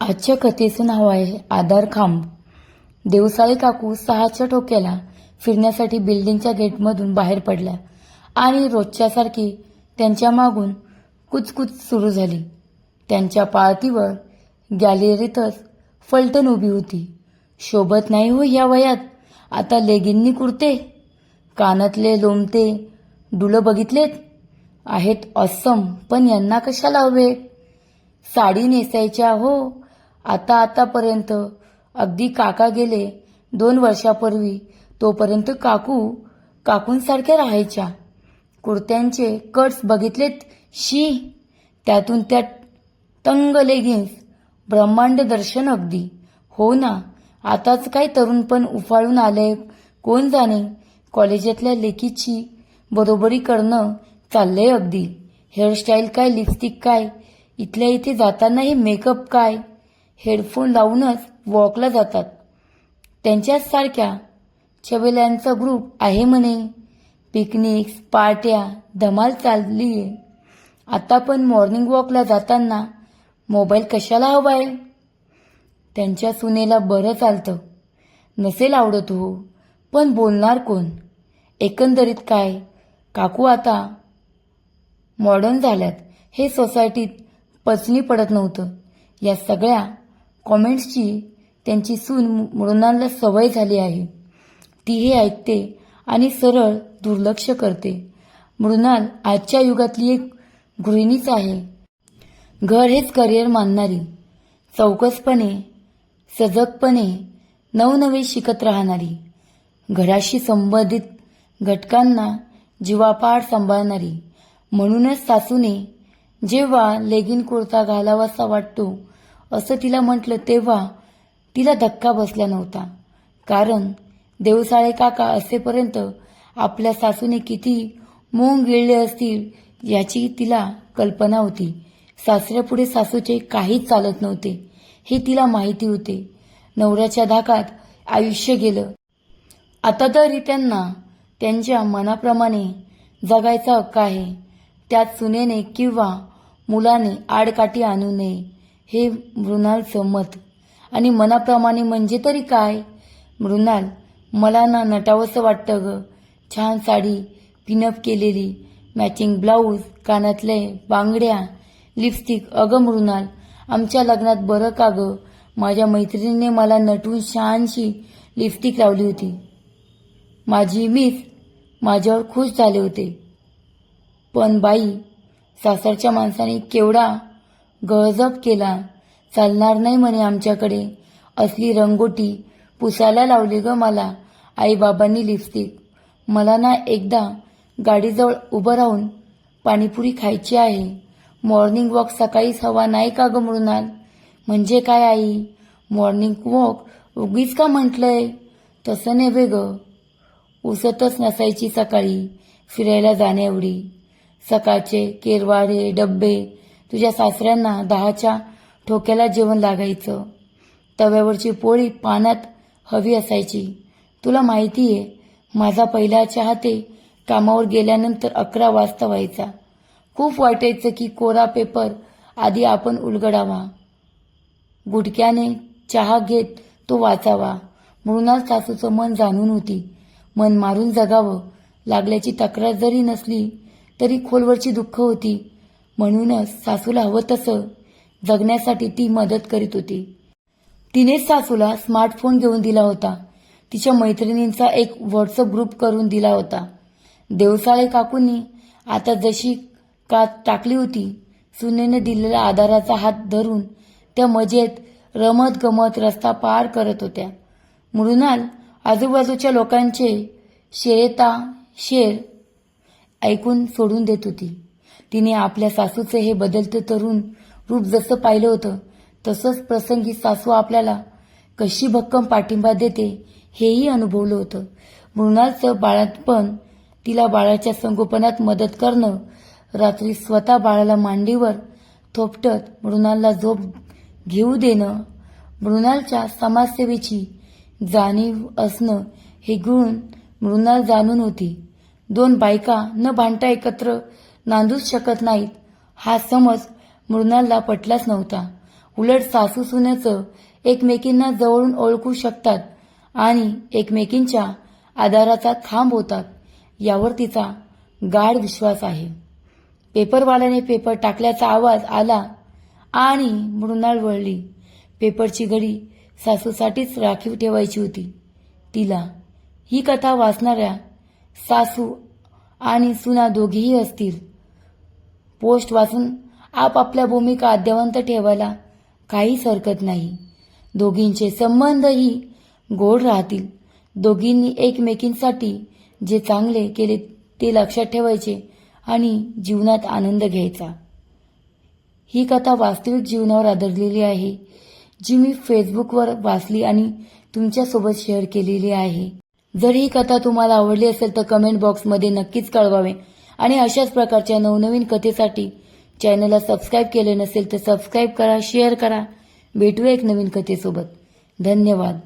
आजच्या कथेचं नाव आहे आधार खांब. देवसाळी काकू सहाच्या टोक्याला फिरण्यासाठी बिल्डिंगच्या गेटमधून बाहेर पडल्या आणि रोजच्यासारखी त्यांच्या मागून कुचकुच सुरू झाली. त्यांच्या पाळतीवर गॅलरीतच फलटण उभी होती. शोभत नाही हो ह्या वयात. आता लेगिंनी कुर्ते कानातले लोमते डुलं बघितलेत? आहेत ऑसम पण यांना कशाला हवे? साडी नेसायच्या हो आता आतापर्यंत. अगदी काका गेले दोन वर्षापूर्वी. तोपर्यंत काकू काकूंसारख्या राहायच्या. कुर्त्यांचे कट्स बघितलेत? शी. त्यातून त्या तंग लेगिन्स. ब्रह्मांड दर्शन अगदी. हो ना आताच काय तरुण पण उफाळून आलंय. कोण जाणे? कॉलेजातल्या लेकीची बरोबरी करणं चाललंय अगदी. हेअरस्टाईल काय लिपस्टिक काय? इथल्या इथे जातानाही मेकअप काय? हेडफोन लावूनच वॉकला जातात. त्यांच्याच सारख्या छबेल्यांचा ग्रुप आहे म्हणे. पिकनिक्स पार्ट्या धमाल चालली आहे आता पण मॉर्निंग वॉकला जाताना मोबाईल कशाला हवा आहे त्यांच्या सुनेला बरं चालतं. नसेल आवडत हो पण बोलणार कोण? एकंदरीत काय? काकू आता मॉडर्न झाल्यात. हे सोसायटीत पचनी पडत नव्हतं. या सगळ्या कॉमेंट्सची त्यांची सून मृणालला सवय झाली आहे. ती हे ऐकते आणि सरळ दुर्लक्ष करते. मृणाल आजच्या युगातली एक गृहिणीच आहे. घर हेच करिअर मानणारी. चौकसपणे सजगपणे नवनवे शिकत राहणारी. घराशी संबंधित घटकांना जीवापाड सांभाळणारी. म्हणूनच सासूने जेव्हा लेगिन कुर्ता घालावासा वाटतो असं तिला म्हटलं तेव्हा तिला धक्का बसला नव्हता. कारण देवसाळे काका असेपर्यंत आपल्या सासूने किती मोंग गिळले असतील याची तिला कल्पना होती. सासऱ्यापुढे सासूचे काहीच चालत नव्हते. हे तिला माहिती होते. नवऱ्याच्या धाकात आयुष्य गेलं. आता तरी त्यांना त्यांच्या मनाप्रमाणे जगायचा हक्क आहे. त्यात सुनेने किंवा मुलाने आडकाठी आणू नये. हे मृणालचं मत आणि मनाप्रमाणे म्हणजे तरी काय? मृणाल मला ना नटावंसं वाटतं ग. छान साडी पिनअप केलेली मॅचिंग ब्लाऊज कानातले बांगड्या लिपस्टिक अगं मृणाल आमच्या लग्नात बरं का ग? माझ्या मैत्रिणीने मला नटून छानशी लिपस्टिक लावली होती. माझी मिस माझ्यावर खुश झाले होते. पण बाई सासरच्या माणसाने केवढा गळजप केला. चालणार नाही म्हणे आमच्याकडे. असली रंगोटी पुसायला लावली ग मला आईबाबांनी लिपस्टिक मला ना एकदा गाडीजवळ उभं राहून पाणीपुरी खायची आहे. मॉर्निंग वॉक सकाळीच हवा नाही का ग मृणाल म्हणजे काय आई? मॉर्निंग वॉक उगीच का म्हटलंय? तसं नाही ग. उसतच नसायची सकाळी. फिरायला जाण्याएवढी सकाळचे केरवाडे डब्बे तुझ्या सासऱ्यांना दहाच्या ठोक्याला जेवण लागायचं. तव्यावरची पोळी पाण्यात हवी असायची. तुला माहिती आहे माझा पहिला चहा ते कामावर गेल्यानंतर अकरा वाजता व्हायचा. खूप वाटायचं की कोरा पेपर आधी आपण उलगडावा. गुटक्याने चहा घेत तो वाचावा. म्हणूनच सासूचं मन जाणून होती. मन मारून जगावं. लागल्याची तक्रार जरी नसली तरी खोलवरची दुःख होती. म्हणूनच सासूला हवं तसं जगण्यासाठी ती मदत करीत होती. तिनेच सासूला स्मार्टफोन घेऊन दिला होता. तिच्या मैत्रिणींचा एक व्हॉट्सअप ग्रुप करून दिला होता. देवसाळे काकूंनी आता जशी का टाकली होती सुनेने दिलेला आधाराचा हात धरून त्या मजेत रमत गमत रस्ता पार करत होत्या. मृणाल आजूबाजूच्या लोकांचे शेरेता शेर ऐकून सोडून देत होती. तिने आपल्या सासूचे हे बदलते तरुण रूप जसं पाहिलं होतं तसंच प्रसंगी सासू आपल्याला कशी भक्कम पाठिंबा देते हेही अनुभवलं होतं. मृणालचं बाळातपण तिला बाळाच्या संगोपनात मदत करणं रात्री स्वतः बाळाला मांडीवर थोपटत मृणालला झोप घेऊ देणं मृणालच्या समाजसेवेची जाणीव असणं हे गुण मृणाल जाणून होती. दोन बायका न भांडता एकत्र नांदूच शकत नाहीत. हा समज मृणालला पटलाच नव्हता. उलट सासू सुनेचं एकमेकींना जवळून ओळखू शकतात आणि एकमेकींच्या आधाराचा खांब होतात यावर तिचा गाढ विश्वास आहे. पेपरवाल्याने पेपर टाकल्याचा आवाज आला आणि मृणाल वळली. पेपरची घडी सासूसाठीच राखीव ठेवायची होती. तिला ही कथा वाचणाऱ्या सासू आणि सुना दोघेही असतील. पोस्ट वाचून आपापल्या भूमिका अद्यवंत ठेवायला काहीच हरकत नाही. दोघींचे संबंधही गोड राहतील. दोघींनी एकमेकींसाठी जे चांगले केले ते लक्षात ठेवायचे आणि जीवनात आनंद घ्यायचा. ही कथा वास्तविक जीवनावर आधारलेली आहे जी मी फेसबुकवर वाचली आणि तुमच्यासोबत शेअर केलेली आहे. जर ही कथा तुम्हाला आवडली असेल तर कमेंट बॉक्समध्ये नक्कीच कळवावे. आणि अशाच प्रकारच्या नवनवीन कथेसाठी चॅनलला सबस्क्राईब केले नसेल तर सबस्क्राईब करा शेअर करा. भेटूया एक नवीन कथेसोबत. धन्यवाद.